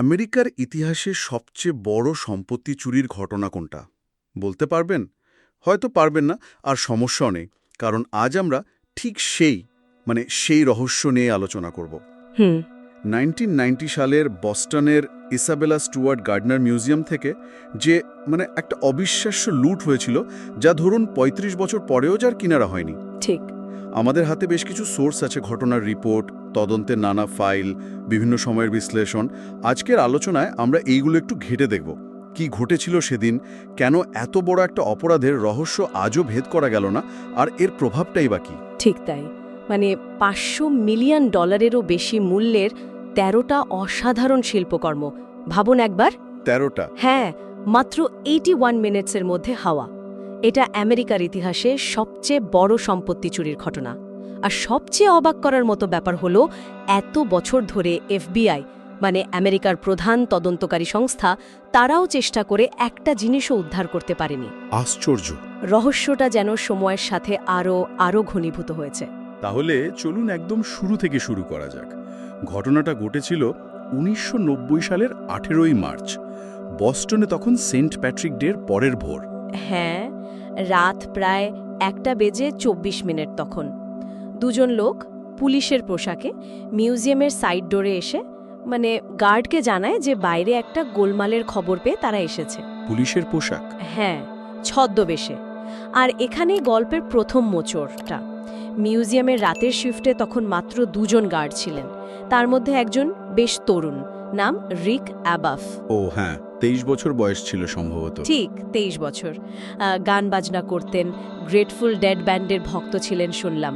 আমেরিকার ইতিহাসে সবচেয়ে বড় সম্পত্তি চুরির ঘটনা কোনটা? বলতে পারবেন? হয়তো পারবেন না আর সমস্যাও নেই কারণ আজ আমরা ঠিক সেই মানে সেই রহস্য নিয়ে আলোচনা করব। নাইনটিন 1990 সালের বস্টনের ইসাবেলা স্টুয়ার্ট গার্ডনার মিউজিয়াম থেকে যে মানে একটা অবিশ্বাস্য লুট হয়েছিল যা ধরুন ৩৫ বছর পরেও যার কিনারা হয়নি। ঠিক। আমাদের হাতে বেশ কিছু সোর্স আছে ঘটনার রিপোর্ট তদন্তের নানা ফাইল বিভিন্ন সময়ের বিশ্লেষণ। আজকের আলোচনায় আমরা এইগুলো একটু ঘেটে দেখব। কি ঘটেছিল সেদিন? কেন এত বড় একটা অপরাধের রহস্য আজও ভেদ করা গেল না? আর এর প্রভাবটাই বা কি? ঠিক তাই। মানে পাঁচশো মিলিয়ন ডলারেরও বেশি মূল্যের তেরোটা অসাধারণ শিল্পকর্ম। ভাবুন একবার। তেরোটা? হ্যাঁ মাত্র এইটি ওয়ান মিনিটসের মধ্যে হাওয়া। এটা আমেরিকার ইতিহাসে সবচেয়ে বড় সম্পত্তি চুরির ঘটনা। আর সবচেয়ে অবাক করার মতো ব্যাপার হলো এত বছর ধরে এফবিআই মানে আমেরিকার প্রধান তদন্তকারী সংস্থা তারাও চেষ্টা করে একটা জিনিসও উদ্ধার করতে পারেনি। আশ্চর্য। রহস্যটা যেন সময়ের সাথে আরও আরও ঘনীভূত হয়েছে। তাহলে চলুন একদম শুরু থেকে শুরু করা যাক। ঘটনাটা ঘটেছিল উনিশশো নব্বই সালের আঠেরোই মার্চ বস্টনে তখন সেন্ট প্যাট্রিক ডের পরের ভোর। হ্যাঁ রাত প্রায় একটা বেজে ২৪ মিনিট তখন। দুজন লোক পুলিশের পোশাকে মিউজিয়ামের সাইড ডোরে এসে মানে গার্ডকে জানায় যে বাইরে একটা গোলমালের খবর পেয়ে তারা এসেছে। পুলিশের পোশাক? হ্যাঁ ছদ্মবেশে। আর এখানেই গল্পের প্রথম মোচড়টা। মিউজিয়ামের রাতের শিফটে তখন মাত্র দুজন গার্ড ছিলেন। তার মধ্যে একজন বেশ তরুণ। নাম রিক অ্যাবাফ। ও হ্যাঁ তেইশ বছর বয়স ছিল সম্ভবত। ঠিক তেইশ বছর। গান বাজনা করতেন গ্রেটফুল ডেড ব্যান্ডের ভক্ত ছিলেন শুনলাম।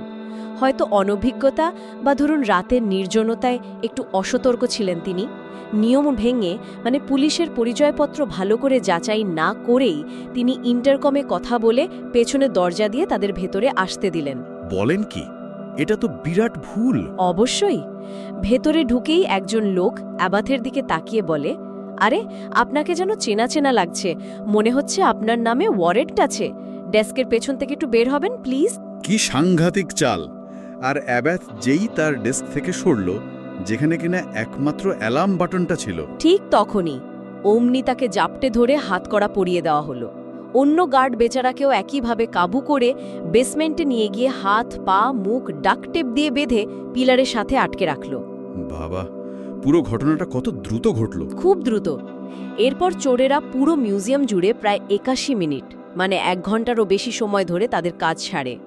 হয়তো অনভিজ্ঞতা বা ধরুন রাতের নির্জনতায় একটু অসতর্ক ছিলেন তিনি। নিয়ম ভেঙে মানে পুলিশের পরিচয়পত্র ভালো করে যাচাই না করেই তিনি ইন্টারকমে কথা বলে পেছনে দরজা দিয়ে তাদের ভেতরে আসতে দিলেন। বলেন কি? এটা তো বিরাট ভুল। অবশ্যই। ভেতরে ঢুকেই একজন লোক অ্যাবাথের দিকে তাকিয়ে বলে আরে আপনাকে যেন চেনা চেনা লাগছে। মনে হচ্ছে আপনার নামে ওয়ারেন্ট আছে। ডেস্কের পেছন থেকে একটু বের হবেন প্লিজ? কি সাংঘাতিক চাল। আর অ্যাব্যাথ যেই তার ডেস্ক থেকে সরল যেখানে কিনা একমাত্র অ্যালার্ম বাটনটা ছিল। ঠিক তখনই। অমনি তাকে জাপটে ধরে হাতকড়া পরিয়ে দেওয়া হলো। অন্য গার্ড বেচারাকেও একইভাবে কাবু করে বেসমেন্টে নিয়ে গিয়ে হাত পা মুখ ডাকটেপ দিয়ে বেঁধে পিলারের সাথে আটকে রাখল। বাবা পুরো ঘটনাটা কত দ্রুত ঘটল। খুব দ্রুত। এরপর চোরেরা পুরো মিউজিয়াম জুড়ে প্রায় একাশি মিনিট মানে এক ঘন্টারও বেশি সময় ধরে তাদের কাজ সারে।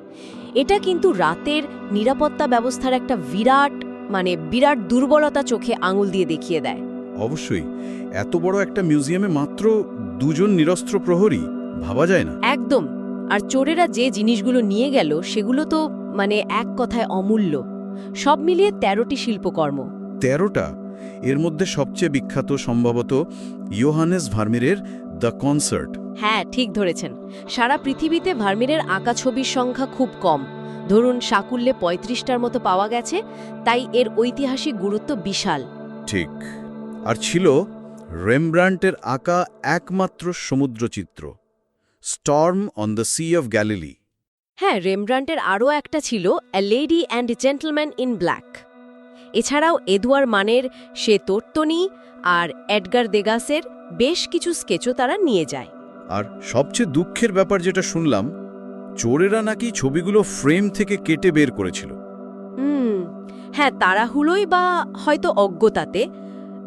এটা কিন্তু রাতের নিরাপত্তা ব্যবস্থার একটা বিরাট মানে বিরাট দুর্বলতা চোখে আঙুল দিয়ে দেখিয়ে দেয়। অবশ্যই এত বড় একটা মিউজিয়ামে মাত্র দুজন নিরস্ত্র প্রহরী। ভাবা যায় না। একদম। আর চোরেরা যে জিনিসগুলো নিয়ে গেল সেগুলো তো মানে এক কথায় অমূল্য। সব মিলিয়ে তেরোটি শিল্পকর্ম। তেরোটা? এর মধ্যে সবচেয়ে বিখ্যাত সম্ভবত ইয়োহানেস ভার্মিরের দ্য কনসার্ট। হ্যাঁ ঠিক ধরেছেন। সারা পৃথিবীতে ভার্মিরের আঁকা ছবির সংখ্যা খুব কম। ধরুন সাকুল্যে পঁয়ত্রিশটার মতো পাওয়া গেছে তাই এর ঐতিহাসিক গুরুত্ব বিশাল। ঠিক। আর ছিল রেমব্রান্টের আঁকা একমাত্র সমুদ্রচিত্র। Storm on the sea of Galilee. হ্যাঁ রেমব্রান্টের আরও একটা ছিল a lady and gentleman in black এছাড়াও এদুয়ার মানের সে তোর্তনি আর এডগার দেগাসের বেশ কিছু স্কেচও তারা নিয়ে যায়। আর সবচেয়ে দুঃখের ব্যাপার যেটা শুনলাম চোরেরা নাকি ছবিগুলো ফ্রেম থেকে কেটে বের করেছিল। হুম হ্যাঁ তাড়াহুড়োই বা হয়তো অজ্ঞতাতে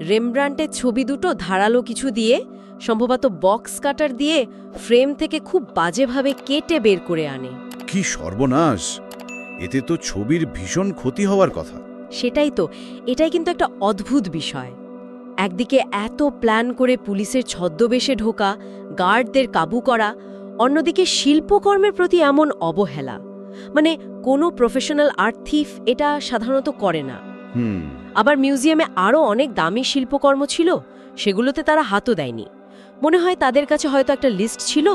রেমব্রান্টের ছবি দুটো ধারালো কিছু দিয়ে সম্ভবত বক্স কাটার দিয়ে ফ্রেম থেকে খুব বাজেভাবে কেটে বের করে আনে। কি সর্বনাশ! এতে তো ছবির ভীষণ ক্ষতি হওয়ার কথা। সেটাই তো এটাই কিন্তু একটা অদ্ভুত বিষয়। একদিকে এত প্ল্যান করে পুলিশের ছদ্মবেশে ঢোকা গার্ডদের কাবু করা অন্যদিকে শিল্পকর্মের প্রতি এমন অবহেলা। মানে কোনো প্রফেশনাল আর্ট থিফ এটা সাধারণত করে না। আবার মিউজিয়ামে আরও অনেক দামি শিল্পকর্ম ছিল সেগুলোতে তারা হাতও দেয়নি। মনে হয় তাদের কাছে হয়তো একটা লিস্ট ছিল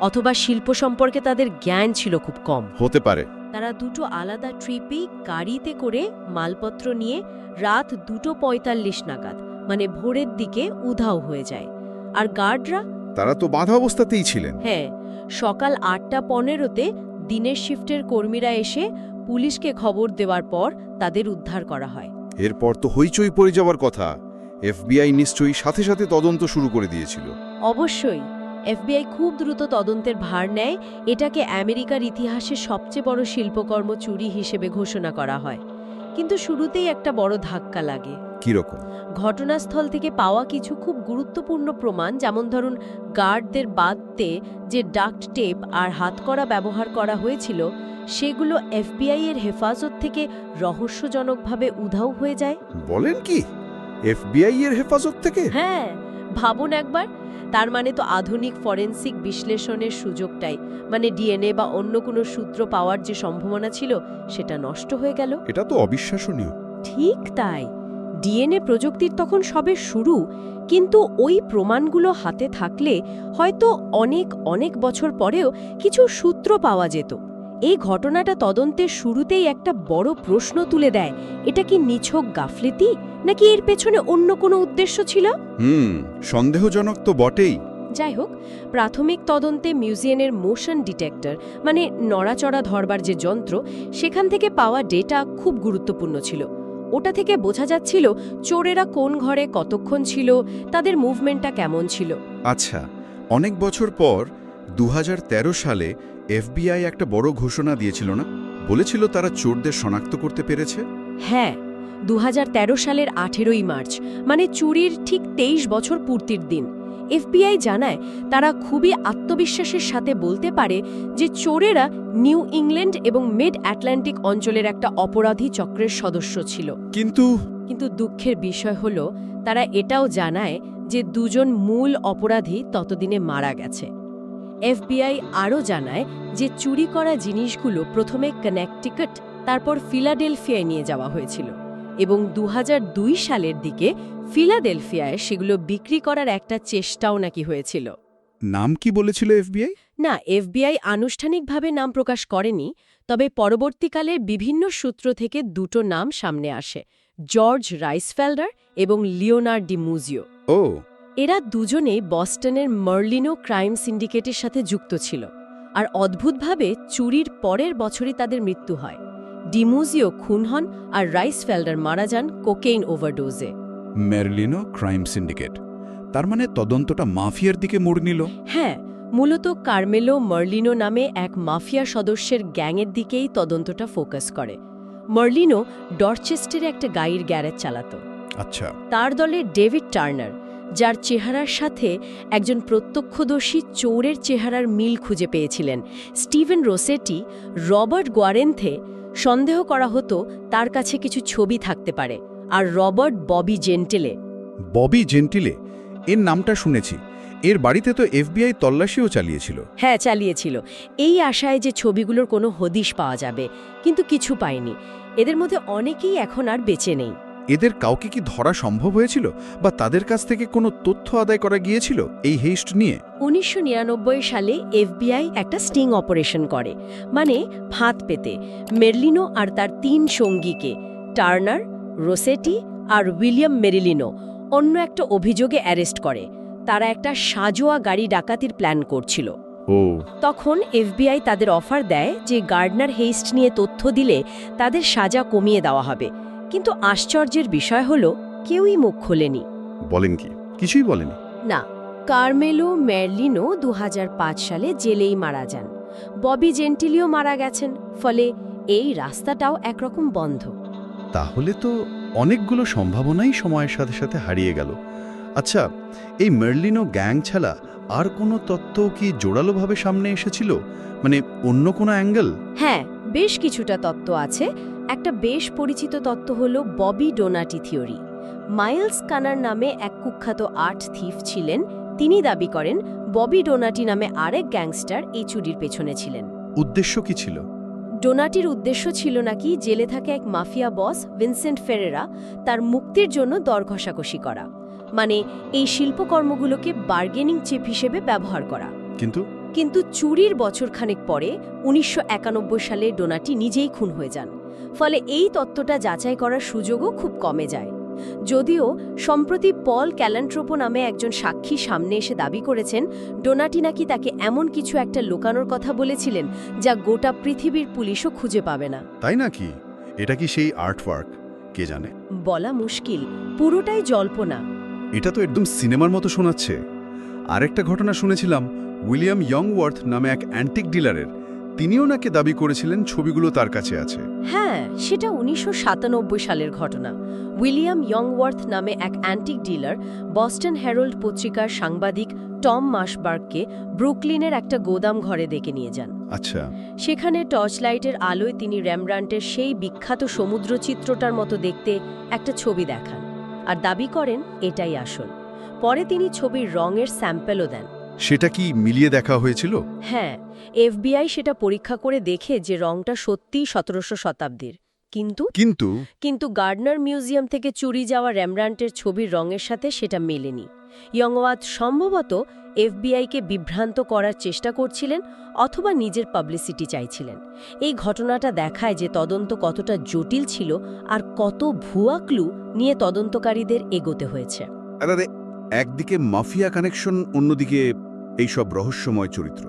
অথবা শিল্প সম্পর্কে তাদের জ্ঞান ছিল খুব কম। হতে পারে। তারা দুটো আলাদা ট্রিপেই গাড়িতে করে মালপত্র নিয়ে রাত দুটো পঁয়তাল্লিশ নাগাদ মানে ভোরের দিকে উধাও হয়ে যায়। আর গার্ডরা তারা তো বাধা অবস্থাতেই ছিলেন। হ্যাঁ সকাল আটটা পনেরোতে দিনের শিফটের কর্মীরা এসে পুলিশকে খবর দেওয়ার পর তাদের উদ্ধার করা হয়। এরপর তো হইচই পড়ে যাওয়ার কথা। এফবিআই নিশ্চয়ই সাথে সাথে তদন্ত শুরু করে দিয়েছিল। অবশ্যই এফবিআই খুব দ্রুত তদন্তের ভার নেয় এটাকে আমেরিকার ইতিহাসে সবচেয়ে বড় শিল্পকর্ম চুরি হিসেবে ঘোষণা করা হয়। কিন্তু শুরুতেই একটা বড় ধাক্কা লাগে। কীরকম ঘটনাস্থল থেকে পাওয়া কিছু খুব গুরুত্বপূর্ণ প্রমাণ যেমন ধরুন গার্ডদের বাদতে যে ডাক্ট টেপ আর হাতকড়া ব্যবহার করা হয়েছিল সেগুলো এফবিআই এর হেফাজত থেকে রহস্যজনকভাবে উধাও হয়ে যায়। বলেন কি? এফবিআই এর হেফাজত থেকে? হ্যাঁ ভাবুন একবার। তার মানে তো আধুনিক ফরেনসিক বিশ্লেষণের সুযোগটাই। মানে ডিএনএ বা অন্য কোনো সূত্র পাওয়ার যে সম্ভাবনা ছিল সেটা নষ্ট হয়ে গেল। এটা তো অবিশ্বাসনীয়। ঠিক তাই। ডিএনএ প্রযুক্তির তখন সবে শুরু। কিন্তু ওই প্রমাণগুলো হাতে থাকলে হয়তো অনেক অনেক বছর পরেও কিছু সূত্র পাওয়া যেত। এই ঘটনাটা তদন্তের শুরুতেই একটা বড় প্রশ্ন তুলে দেয়। এটা কি নিছক গাফলেতি নাকি এর পেছনে অন্য কোনো উদ্দেশ্য ছিল? হুম সন্দেহজনক তো বটেই। যাই হোক প্রাথমিক তদন্তে মিউজিয়ামের মোশন ডিটেক্টর মানে নড়াচড়া ধরবার যে যন্ত্র সেখান থেকে পাওয়া ডেটা খুব গুরুত্বপূর্ণ ছিল। ওটা থেকে বোঝা যাচ্ছিল চোরেরা কোন ঘরে কতক্ষণ ছিল তাদের মুভমেন্টটা কেমন ছিল। আচ্ছা অনেক বছর পর দু হাজার তেরো সালে এফবিআই একটা বড় ঘোষণা দিয়েছিল না? বলেছিল তারা চোরদের শনাক্ত করতে পেরেছে? হ্যাঁ দু হাজার তেরো সালের আঠেরোই মার্চ মানে চুরির ঠিক তেইশ বছর পূর্তির দিন। এফবিআই জানায় তারা খুবই আত্মবিশ্বাসের সাথে বলতে পারে যে চোরেরা নিউ ইংল্যান্ড এবং মিড আটলান্টিক অঞ্চলের একটা অপরাধী চক্রের সদস্য ছিল। কিন্তু কিন্তু দুঃখের বিষয় হল তারা এটাও জানায় যে দুজন মূল অপরাধী ততদিনে মারা গেছে। এফবিআই আরও জানায় যে চুরি করা জিনিসগুলো প্রথমে কানেকটিকট তারপর ফিলাডেলফিয়ায় নিয়ে যাওয়া হয়েছিল এবং দু হাজার দুই সালের দিকে ফিলাডেলফিয়ায় সেগুলো বিক্রি করার একটা চেষ্টাও নাকি হয়েছিল। নাম কি বলেছিল এফবিআই? না এফবিআই আনুষ্ঠানিকভাবে নাম প্রকাশ করেনি তবে পরবর্তীকালে বিভিন্ন সূত্র থেকে দুটো নাম সামনে আসে জর্জ রাইসফেল্ডার এবং লিওনার্ড ডি মুজিও ও এরা দুজনে বস্টনের মার্লিনো ক্রাইম সিন্ডিকেটের সাথে যুক্ত ছিল। আর অদ্ভুতভাবে চুরির পরের বছরই তাদের মৃত্যু হয়। ডিমুজিও খুন হন আর রাইসফেল্ডার মারা যান কোকেইন ওভারডোজে। মেরলিনো ক্রাইম সিন্ডিকেট তার মানে তদন্তটা মাফিয়ার দিকে মোড় নিল? হ্যাঁ মূলত কার্মেলো মার্লিনো নামে এক মাফিয়া সদস্যের গ্যাংয়ের দিকেই তদন্তটা ফোকাস করে। মার্লিনো ডরচেস্টারে একটা গাড়ির গ্যারেজ চালাত। আচ্ছা। তার দলে ডেভিড টার্নার যার চেহারার সাথে একজন প্রত্যক্ষদর্শী চোরের চেহারার মিল খুঁজে পেয়েছিলেন। স্টিভেন রোসেটি রবার্ট গোয়ারেন্থে সন্দেহ করা হতো তার কাছে কিছু ছবি থাকতে পারে আর Robert Bobby Gentile. Bobby Gentile? এর নামটা শুনেছি। এর বাড়িতে তো এফবিআই তল্লাশিও চালিয়েছিল। হ্যাঁ চালিয়েছিল। এই আশায় যে ছবিগুলোর কোনো হদিশ পাওয়া যাবে কিন্তু কিছু পায়নি এদের মধ্যে অনেকেই এখন আর বেঁচে নেই। এদের কাউকে কি ধরা সম্ভব হয়েছিল বা তাদের কাছ থেকে কোনো তথ্য আদায় করা গিয়েছিল এই হেস্ট নিয়ে? উনিশশো নিরানব্বই সালে এফবিআই একটা স্টিং অপারেশন করে মানে ফাঁদ পেতে। মেরলিনো আর তার তিন সঙ্গীকে টার্নার রোসেটি আর উইলিয়াম মেরিলিনো অন্য একটা অভিযোগে অ্যারেস্ট করে। তারা একটা সাজোয়া গাড়ি ডাকাতির প্ল্যান করছিল। তখন এফবিআই তাদের অফার দেয় যে গার্ডনার হেস্ট নিয়ে তথ্য দিলে তাদের সাজা কমিয়ে দেওয়া হবে। কিন্তু আশ্চর্যের বিষয় হলো কেউই মুখ খোলেনি। বলেন কি? কিছুই বলেনি। না কার্মেলো মেরলিনো দু সালে জেলেই মারা যান। ববি জেন্টিলিও মারা গেছেন ফলে এই রাস্তাটাও একরকম বন্ধ। তাহলে তো অনেকগুলো সম্ভাবনাই সময়ের সাথে সাথে হারিয়ে গেল। আচ্ছা এই মেরলিনো গ্যাং ছাড়া আর কোনো তত্ত্ব কি জোরালোভাবে সামনে এসেছিল? মানে অন্য কোনো অ্যাঙ্গেল? হ্যাঁ বেশ কিছুটা তত্ত্ব আছে। একটা বেশ পরিচিত তত্ত্ব হল ববি ডোনাটি থিওরি। মাইলস কানার নামে এক কুখ্যাত আর্ট থিফ ছিলেন তিনি দাবি করেন ববি ডোনাটি নামে আরেক গ্যাংস্টার এই চুরির পেছনে ছিলেন। উদ্দেশ্য কি ছিল? ডোনাটির উদ্দেশ্য ছিল নাকি জেলে থাকে এক মাফিয়া বস ভিনসেন্ট ফেরেরা তার মুক্তির জন্য দর ঘষাকষি করা মানে এই শিল্পকর্মগুলোকে বার্গেনিং চেপ হিসেবে ব্যবহার করা। কিন্তু? কিন্তু চুরির বছরখানেক পরে উনিশশো একানব্বই সালে ডোনাটি নিজেই খুন হয়ে যান। ফলে এই তত্ত্বটা যাচাই করার সুযোগও খুব কমে যায়। যদিও সম্প্রতি পল ক্যালান্ট্রোপো নামে একজন সাক্ষী সামনে এসে দাবি করেছেন ডোনাটি নাকি তাকে এমন কিছু একটা লুকানোর কথা বলেছিলেন যা গোটা পৃথিবীর পুলিশও খুঁজে পাবে না। তাই নাকি? এটা কি সেই আর্টওয়ার্ক? কে জানে? বলা মুশকিল। পুরোটাই জল্পনা। এটা তো একদম সিনেমার মতো শোনাচ্ছে। আরেকটা ঘটনা শুনেছিলাম উইলিয়াম ইয়ংওয়ার্থ নামে এক অ্যান্টিক ডিলারের। তিনিও নাকি দাবি করেছিলেন ছবিগুলো তার কাছে আছে। হ্যাঁ সেটা উনিশশো সাতানব্বই সালের ঘটনা। উইলিয়াম ইয়ংওয়ার্থ নামে এক অ্যান্টিক ডিলার বস্টন হ্যারোল্ড পত্রিকার সাংবাদিক টম মাসবার্গকে ব্রুকলিনের একটা গোদাম ঘরে ডেকে নিয়ে যান। আচ্ছা। সেখানে টর্চ লাইটের আলোয় তিনি র্যামব্রান্টের সেই বিখ্যাত সমুদ্র চিত্রটার মতো দেখতে একটা ছবি দেখান। আর দাবি করেন এটাই আসল। পরে তিনি ছবির রঙের স্যাম্পেলও দেন। সেটা কি মিলিয়ে দেখা হয়েছিল? হ্যাঁ এফবিআই সেটা পরীক্ষা করে দেখে যে রংটা সত্যিই সতেরোশো শতাব্দীর। কিন্তু? কিন্তু? কিন্তু গার্ডনার মিউজিয়াম থেকে চুরি যাওয়া র্যামব্রান্টের ছবির রঙের সাথে সেটা মেলেনি। ইয়ংওয়াত সম্ভবত এফবিআইকে বিভ্রান্ত করার চেষ্টা করছিলেন অথবা নিজের পাবলিসিটি চাইছিলেন। এই ঘটনাটা দেখায় যে তদন্ত কতটা জটিল ছিল আর কত ভুয়া ক্লু নিয়ে তদন্তকারীদের এগোতে হয়েছে। একদিকে মাফিয়া কানেকশন অন্যদিকে এইসব রহস্যময় চরিত্র।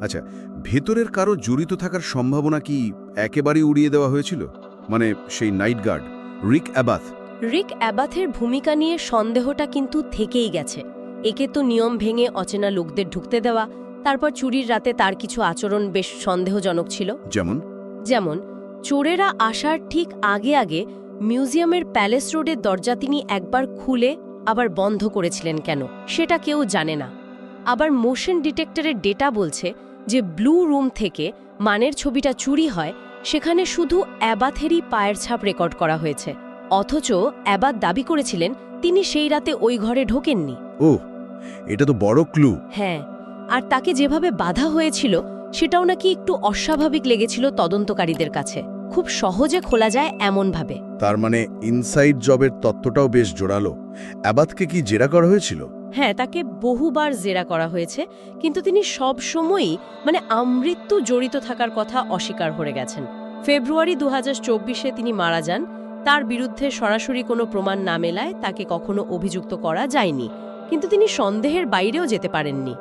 আচ্ছা ভেতরের কারও জড়িত থাকার সম্ভাবনা কি একেবারেই উড়িয়ে দেওয়া হয়েছিল? মানে সেই নাইট গার্ড রিক অ্যাবাথ। রিক অ্যাবাথের ভূমিকা নিয়ে সন্দেহটা কিন্তু থেকেই গেছে। একে তো নিয়ম ভেঙে অচেনা লোকদের ঢুকতে দেওয়া তারপর চুরির রাতে তার কিছু আচরণ বেশ সন্দেহজনক ছিল। যেমন? যেমন চোরেরা আসার ঠিক আগে আগে মিউজিয়ামের প্যালেস রোডের দরজা তিনি একবার খুলে আবার বন্ধ করেছিলেন কেন সেটা কেউ জানে না। আবার মোশন ডিটেক্টরের ডেটা বলছে যে ব্লু রুম থেকে মানের ছবিটা চুরি হয় সেখানে শুধু অ্যাবাথেরই পায়ের ছাপ রেকর্ড করা হয়েছে। অথচ অ্যাবাদ দাবি করেছিলেন তিনি সেই রাতে ওই ঘরে ঢোকেননি। ও এটা তো বড় ক্লু। হ্যাঁ আর তাকে যেভাবে বাধা হয়েছিল সেটাও নাকি একটু অস্বাভাবিক লেগেছিল তদন্তকারীদের কাছে। খুব সহজে খোলা যায় এমনভাবে। তার মানে ইনসাইড জবের তত্ত্বটাও বেশ জোরালো। অ্যাবাথকে কি জেরা করা হয়েছিল? হ্যাঁ তাকে বহুবার জেরা করা হয়েছে কিন্তু তিনি সব সময়ই মানে আমৃত্যু জড়িত থাকার কথা অস্বীকার করে গেছেন। ফেব্রুয়ারি দু চব্বিশে তিনি মারা যান। তার বিরুদ্ধে সরাসরি কোনো প্রমাণ না মেলায় তাকে কখনো অভিযুক্ত করা যায়নি কিন্তু তিনি সন্দেহের বাইরেও যেতে পারেননি।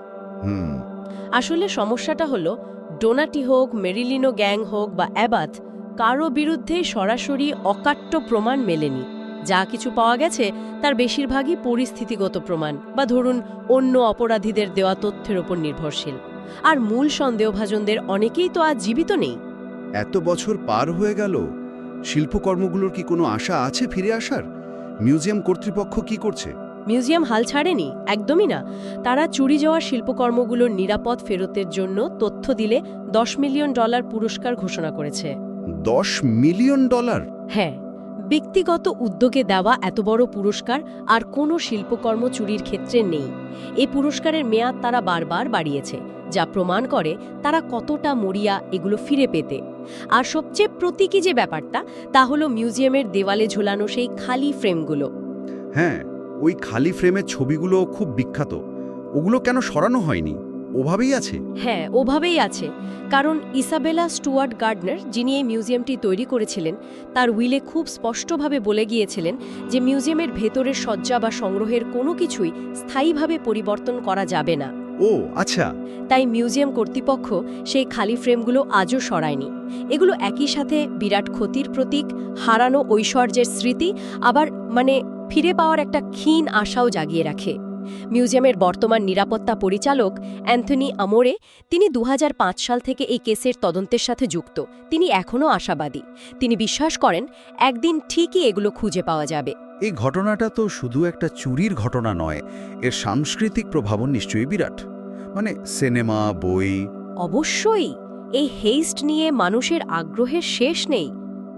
আসলে সমস্যাটা হলো ডোনাটি হোক মেরিলিনো গ্যাং হোক বা অ্যাবাথ কারও বিরুদ্ধে সরাসরি অকাট্য প্রমাণ মেলেনি। যা কিছু পাওয়া গেছে তার বেশিরভাগই পরিস্থিতিগত প্রমাণ বা ধরুন অন্য অপরাধীদের দেওয়া তথ্যের ওপর নির্ভরশীল। আর মূল সন্দেহভাজনদের অনেকেই তো আজ জীবিত নেই। এত বছর পার হয়ে গেল শিল্পকর্মগুলোর কি কোনো আশা আছে ফিরে আসার? মিউজিয়াম কর্তৃপক্ষ কি করছে? মিউজিয়াম হাল ছাড়েনি একদমই না। তারা চুরি যাওয়া শিল্পকর্মগুলোর নিরাপদ ফেরতের জন্য তথ্য দিলে দশ মিলিয়ন ডলার পুরস্কার ঘোষণা করেছে। দশ মিলিয়ন ডলার? হ্যাঁ। ব্যক্তিগত উদ্যোগে দেওয়া এত বড় পুরস্কার আর কোনো শিল্পকর্ম চুরির ক্ষেত্রে নেই। এ পুরস্কারের মেয়াদ তারা বারবার বাড়িয়েছে, যা প্রমাণ করে তারা কতটা মরিয়া এগুলো ফিরে পেতে। আর সবচেয়ে প্রতীকী যে ব্যাপারটা, তা হলো মিউজিয়ামের দেওয়ালে ঝোলানো সেই খালি ফ্রেমগুলো। হ্যাঁ ওই খালি ফ্রেমের ছবিগুলো খুব বিখ্যাত। ওগুলো কেন সরানো হয়নি? ওভাবেই আছে? হ্যাঁ ওভাবেই আছে। কারণ ইসাবেলা স্টুয়ার্ট গার্ডনার যিনি এই মিউজিয়ামটি তৈরি করেছিলেন তার উইলে খুব স্পষ্টভাবে বলে গিয়েছিলেন যে মিউজিয়ামের ভেতরের সজ্জা বা সংগ্রহের কোনো কিছুই স্থায়ীভাবে পরিবর্তন করা যাবে না। ও আচ্ছা। তাই মিউজিয়াম কর্তৃপক্ষ সেই খালি ফ্রেমগুলো আজও সরায়নি। এগুলো একই সাথে বিরাট ক্ষতির প্রতীক হারানো ঐশ্বর্যের স্মৃতি আবার মানে ফিরে পাওয়ার একটা ক্ষীণ আশাও জাগিয়ে রাখে। মিউজিয়ামের বর্তমান নিরাপত্তা পরিচালক অ্যান্থনি আমোরে তিনি দু হাজার পাঁচ সাল থেকে এই কেসের তদন্তের সাথে যুক্ত। তিনি এখনও আশাবাদী। তিনি বিশ্বাস করেন একদিন ঠিকই এগুলো খুঁজে পাওয়া যাবে। এই ঘটনাটা তো শুধু একটা চুরির ঘটনা নয় এর সাংস্কৃতিক প্রভাবও নিশ্চয়ই বিরাট। মানে সিনেমা বই। অবশ্যই! এই হেইস্ট নিয়ে মানুষের আগ্রহের শেষ নেই।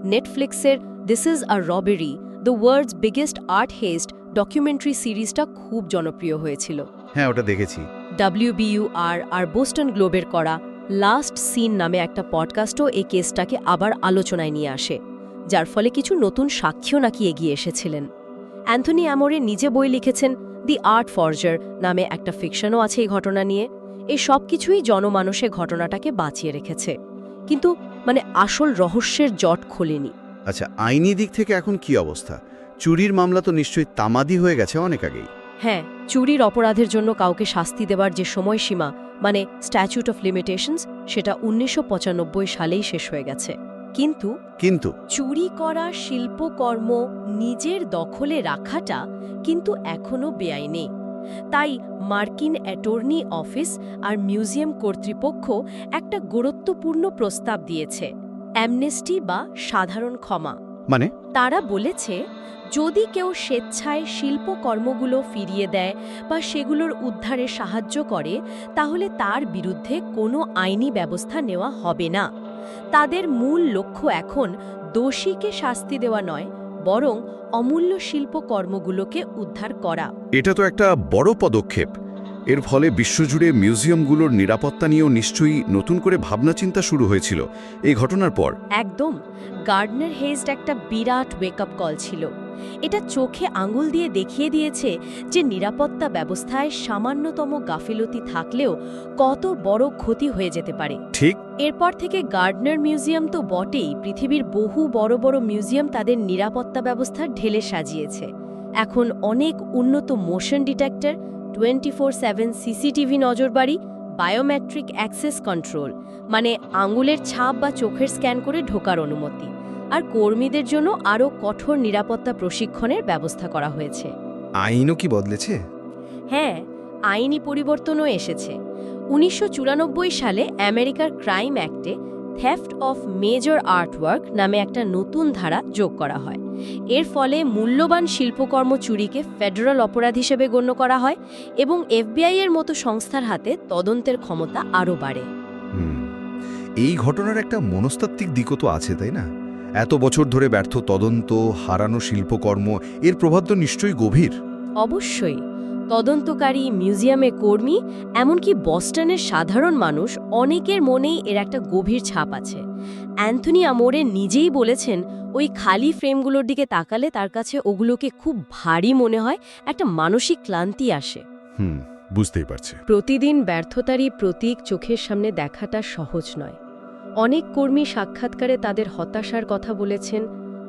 নেটফ্লিক্সের this is a robbery the world's biggest art heist documentary সিরিজটা খুব জনপ্রিয় হয়েছিল। হ্যাঁ ওটা দেখেছি। ডাব্লিউবিইউআর আর বোস্টন গ্লোবের করা লাস্ট সিন নামে একটা পডকাস্টও এই কেসটাকে আবার আলোচনায় নিয়ে আসে যার ফলে কিছু নতুন সাক্ষ্য নাকি এগিয়ে এসেছিলেন। অ্যান্থনি অ্যামোরে নিজে বই লিখেছেন দি আর্ট ফর্জার নামে একটা ফিকশনও আছে এই ঘটনা নিয়ে। এই সব কিছুই জনমানসে ঘটনাটাকে বাঁচিয়ে রেখেছে। কিন্তু মানে আসল রহস্যের জট খোলেনি। আচ্ছা আইনি দিক থেকে এখন কি অবস্থা? চুরির মামলা তো নিশ্চয়ই তামাদি হয়ে গেছে অনেক আগেই। হ্যাঁ চুরির অপরাধের জন্য কাউকে শাস্তি দেবার যে সময়সীমা মানে স্ট্যাচুট অফ লিমিটেশনস সেটা উনিশশো পঁচানব্বই সালেই শেষ হয়ে গেছে। কিন্তু কিন্তু চুরি করা শিল্পকর্ম নিজের দখলে রাখাটা কিন্তু এখনও বেআইনি। তাই মার্কিন অ্যাটর্নি অফিস আর মিউজিয়াম কর্তৃপক্ষ একটা গুরুত্বপূর্ণ প্রস্তাব দিয়েছে অ্যামনেস্টি বা সাধারণ ক্ষমা। মানে? তারা বলেছে, যদি কেউ স্বেচ্ছায় শিল্পকর্মগুলো ফিরিয়ে দেয় বা সেগুলোর উদ্ধারে সাহায্য করে, তাহলে তার বিরুদ্ধে কোনো আইনি ব্যবস্থা নেওয়া হবে না। তাদের মূল লক্ষ্য এখন দোষীকে শাস্তি দেওয়া নয়, বরং অমূল্য শিল্পকর্মগুলোকে উদ্ধার করা। এটা তো একটা বড় পদক্ষেপ। এর ফলে বিশ্বজুড়ে মিউজিয়ামগুলোর নিরাপত্তা নিয়েও নিশ্চয়ই নতুন করে ভাবনাচিন্তা শুরু হয়েছিল। এই ঘটনার পর। একদম। গার্ডনার হেজড একটা বিরাট ওয়েকআপ কল ছিল। এটা চোখে আঙুল দিয়ে দেখিয়ে দিয়েছে যে নিরাপত্তা ব্যবস্থায় সামান্যতম গাফিলতি থাকলেও কত বড় ক্ষতি হয়ে যেতে পারে। ঠিক। এরপর থেকে গার্ডনার মিউজিয়াম তো বটেই পৃথিবীর বহু বড় বড় মিউজিয়াম তাদের নিরাপত্তা ব্যবস্থা ঢেলে সাজিয়েছে। এখন অনেক উন্নত motion detector twenty four seven CCTV নজরবাড়ি biometric access control মানে আঙুলের ছাপ বা চোখের স্ক্যান করে ঢোকার অনুমতি। আর কর্মীদের জন্য আরও কঠোর নিরাপত্তা প্রশিক্ষণের ব্যবস্থা করা হয়েছে। আইনও কি বদলেছে? হ্যাঁ আইনি পরিবর্তনও এসেছে। উনিশশো চুরানব্বই সালে আমেরিকার ক্রাইম অ্যাক্টে থেফট অফ মেজর আর্টওয়ার্ক নামে একটা নতুন ধারা যোগ করা হয়। এর ফলে মূল্যবান শিল্পকর্ম চুরিকে ফেডারাল অপরাধ হিসেবে গণ্য করা হয় এবং এফবিআই এর মতো সংস্থার হাতে তদন্তের ক্ষমতা আরও বাড়ে। এই ঘটনার একটা মনস্তাত্ত্বিক দিকও তো আছে তাই না? এত বছর ধরে ব্যর্থ তদন্ত হারানো শিল্পকর্ম এর প্রভাব তো নিশ্চয়ই গভীর। অবশ্যই। তদন্তকারী মিউজিয়ামে কর্মী এমনকি বস্টনের সাধারণ মানুষ অনেকের মনেই এর একটা গভীর ছাপ আছে। অ্যান্থনি আমোরে নিজেই বলেছেন ওই খালি ফ্রেমগুলোর দিকে তাকালে তার কাছে ওগুলোকে খুব ভারী মনে হয় একটা মানসিক ক্লান্তি আসে। হুম বুঝতেই পারছি। প্রতিদিন ব্যর্থতারই প্রতীক চোখের সামনে দেখাটা সহজ নয়। অনেক কর্মী সাক্ষাৎকারে তাদের হতাশার কথা বলেছেন।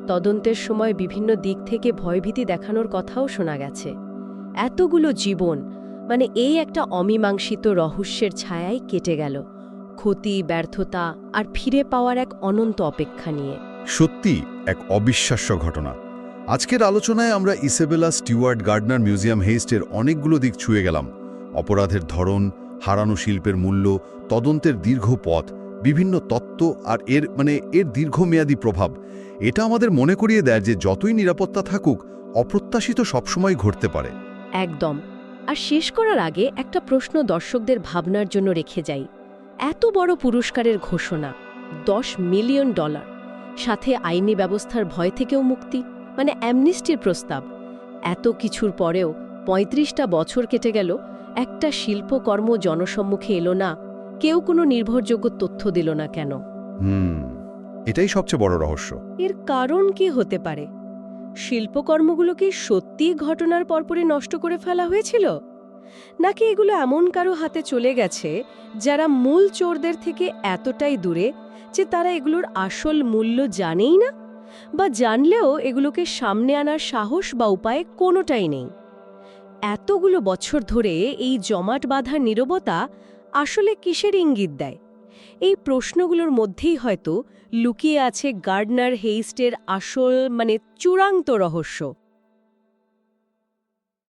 তদন্তের সময় বিভিন্ন দিক থেকে ভয়ভীতি দেখানোর কথাও শোনা গেছে। এতগুলো জীবন মানে এই একটা অমীমাংসিত রহস্যের ছায়ায় কেটে গেল, ক্ষতি, ব্যর্থতা আর ফিরে পাওয়ার এক অনন্ত অপেক্ষা নিয়ে। সত্যি এক অবিশ্বাস্য ঘটনা। আজকের আলোচনায় আমরা ইসেবেলা স্টিওয়ার্ড গার্ডনার মিউজিয়াম হেস্টের অনেকগুলো দিক ছুঁয়ে গেলাম। অপরাধের ধরন, হারানো শিল্পের মূল্য, তদন্তের দীর্ঘ পথ, বিভিন্ন তত্ত্ব আর এর মানে এর দীর্ঘমেয়াদী প্রভাব। এটা আমাদের মনে করিয়ে দেয় যে যতই নিরাপত্তা থাকুক, অপ্রত্যাশিত সবসময় ঘটতে পারে। একদম। আর শেষ করার আগে একটা প্রশ্ন দর্শকদের ভাবনার জন্য রেখে যাই। এত বড় পুরস্কারের ঘোষণা দশ মিলিয়ন ডলার সাথে আইনি ব্যবস্থার ভয় থেকেও মুক্তি মানে অ্যামনিস্টির প্রস্তাব। এত কিছুর পরেও ৩৫টা বছর কেটে গেল একটা শিল্পকর্ম জনসম্মুখে এলো না কেউ কোনো নির্ভরযোগ্য তথ্য দিল না কেন? হুম এটাই সবচেয়ে বড় রহস্য। এর কারণ কি হতে পারে? শিল্পকর্মগুলো কি সত্যিই ঘটনার পরপরই নষ্ট করে ফেলা হয়েছিল? নাকি এগুলো এমন কারও হাতে চলে গেছে, যারা মূল চোরদের থেকে এতটাই দূরে যে তারা এগুলোর আসল মূল্য জানেই না? বা জানলেও এগুলোকে সামনে আনার সাহস বা উপায় কোনোটাই নেই। এতগুলো বছর ধরে এই জমাট বাঁধা নীরবতা আসলে কিসের ইঙ্গিত দেয়? এই প্রশ্নগুলোর মধ্যেই হয়তো লুকিয়ে আছে গার্ডনার হেইস্টের আসল মানে চূড়ান্ত রহস্য।